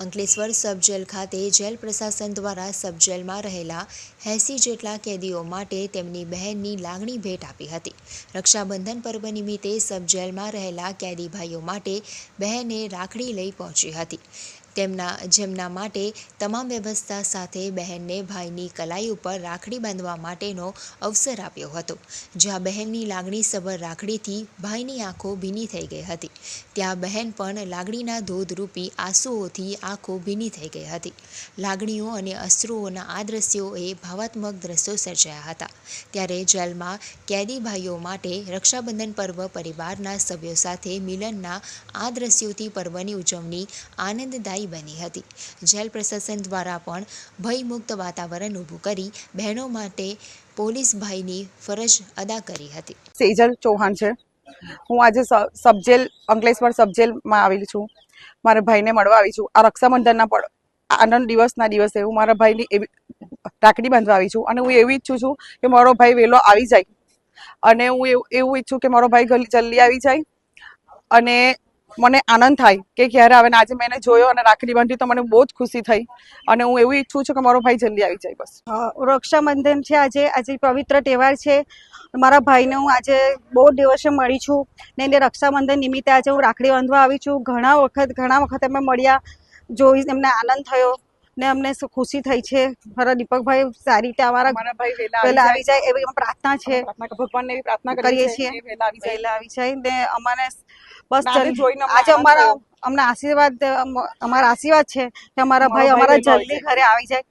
Ankleshwar sub jail ખાતે jail પ્રશાસન દ્વારા સબજેલમાં રહેલા એંસી જેટલા કેદીઓ માટે તેમની બહેનની લાગણી ભેટ આપી હતી. રક્ષાબંધન પર્વ નિમિત્તે સબજેલમાં રહેલા કેદી ભાઈઓ માટે બહેને રાખડી લઈ પહોંચી હતી. તેમના જેમના માટે તમામ વ્યવસ્થા સાથે બહેનને ભાઈની કલાઈ ઉપર રાખડી બાંધવા માટેનો અવસર આપ્યો હતો. જ્યાં બહેનની લાગણી સબર રાખડીથી ભાઈની આંખો ભીની થઈ ગઈ હતી. ત્યાં બહેન પણ લાગણીના ધોધરૂપી આંસુઓથી આંખો ભીની થઈ ગઈ હતી. લાગણીઓ અને અશ્રુઓના આ દ્રશ્યોએ ભાવાત્મક દ્રશ્યો સર્જાયા હતા. ત્યારે જેલમાં કેદી ભાઈઓ માટે રક્ષાબંધન પર્વ પરિવારના સભ્યો સાથે મિલનના આ દ્રશ્યોથી પર્વની ઉજવણી આનંદદાયી બની હતી. જેલ પ્રશાસન દ્વારા પણ ભયમુક્ત વાતાવરણ ઊભું કરી બહેનો માટે પોલીસ ભાઈની ફરજ અદા કરી હતી. સેજલ ચૌહાણ છે. હું આજે સબજેલ, અંકલેશ્વર સબજેલમાં આવેલી છું. મારા ભાઈને મળવા આવી છું. આ રક્ષાબંધનના પણ આનંદ દિવસના દિવસે હું મારા ભાઈની એવી રાખડી બાંધવા આવી છું. અને હું એવું ઈચ્છું છું કે મારો ભાઈ વહેલો આવી જાય. અને હું એવું ઈચ્છું કે મારો ભાઈ જલ્દી આવી જાય. અને મને આનંદ થાય કે ક્યારે આવે ને આજે મેં જોયો અને રાખડી બાંધી તો મને બહુ જ ખુશી થઈ. અને હું એવું ઈચ્છું છું કે મારો ભાઈ જલ્દી આવી જાય બસ. રક્ષાબંધન છે આજે આજે પવિત્ર તહેવાર છે. મારા ભાઈને હું આજે બહુ દિવસે મળી છું ને એને રક્ષાબંધન નિમિત્તે આજે હું રાખડી બાંધવા આવી છું. ઘણા વખત ઘણા વખત અમે મળ્યા જોઈ એમને આનંદ થયો ને અમને ખુશી થઈ છે. મારા દીપકભાઈ સારી રીતે અમારા ભાઈ પહેલા આવી જાય. એવી પ્રાર્થના છે. ભગવાનને એવી પ્રાર્થના કરીએ છીએ. પહેલા આવી જાય ને અમારે બસ આજે અમારા અમને આશીર્વાદ અમારા આશીર્વાદ છે કે અમારા ભાઈ અમારા જલ્દી ઘરે આવી જાય.